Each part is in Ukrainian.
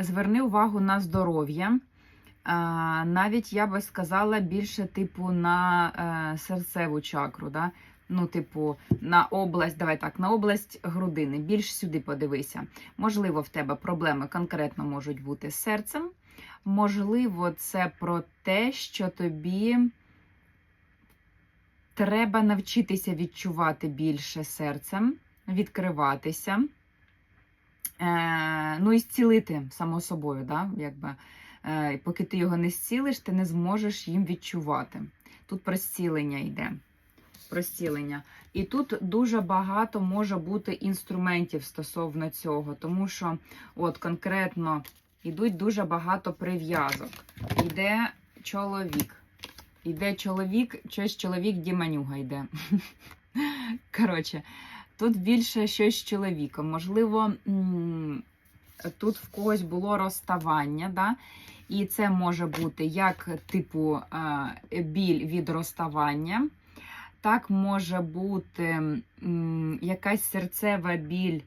Зверни увагу на здоров'я. Навіть я би сказала більше, типу, на е, серцеву чакру. Да? Ну, типу, на область, давай так, на область грудини. Більш сюди подивися. Можливо, в тебе проблеми конкретно можуть бути з серцем. Можливо, це про те, що тобі треба навчитися відчувати більше серцем, відкриватися. Е, ну і зцілити само собою, да? якби. Е, поки ти його не зцілиш, ти не зможеш їм відчувати. Тут про зцілення йде. Про зцілення. І тут дуже багато може бути інструментів стосовно цього, тому що от конкретно йдуть дуже багато прив'язок. Йде чоловік. Йде чоловік, щось чоловік Діманюга йде. Коротше, тут більше щось з чоловіком. Можливо, тут в когось було розставання, да? і це може бути як типу е, біль від розставання, так може бути якась серцева біль,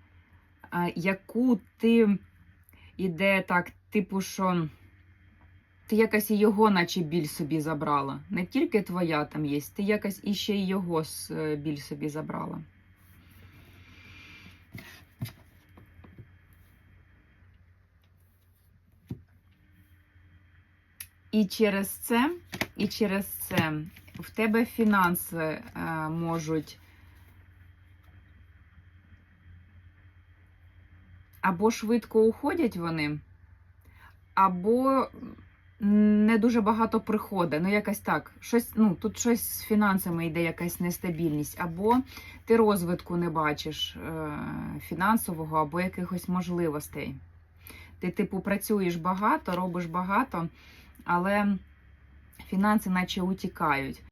е, яку ти іде так, типу, що ти якась і його, наче біль собі забрала. Не тільки твоя там є, ти якась іще й його е, біль собі забрала. І через це, і через це в тебе фінанси е, можуть або швидко уходять вони, або не дуже багато приходить. Ну, якось так. Щось, ну, тут щось з фінансами йде, якась нестабільність, або ти розвитку не бачиш е, фінансового, або якихось можливостей. Ти, типу, працюєш багато, робиш багато, але фінанси наче утікають.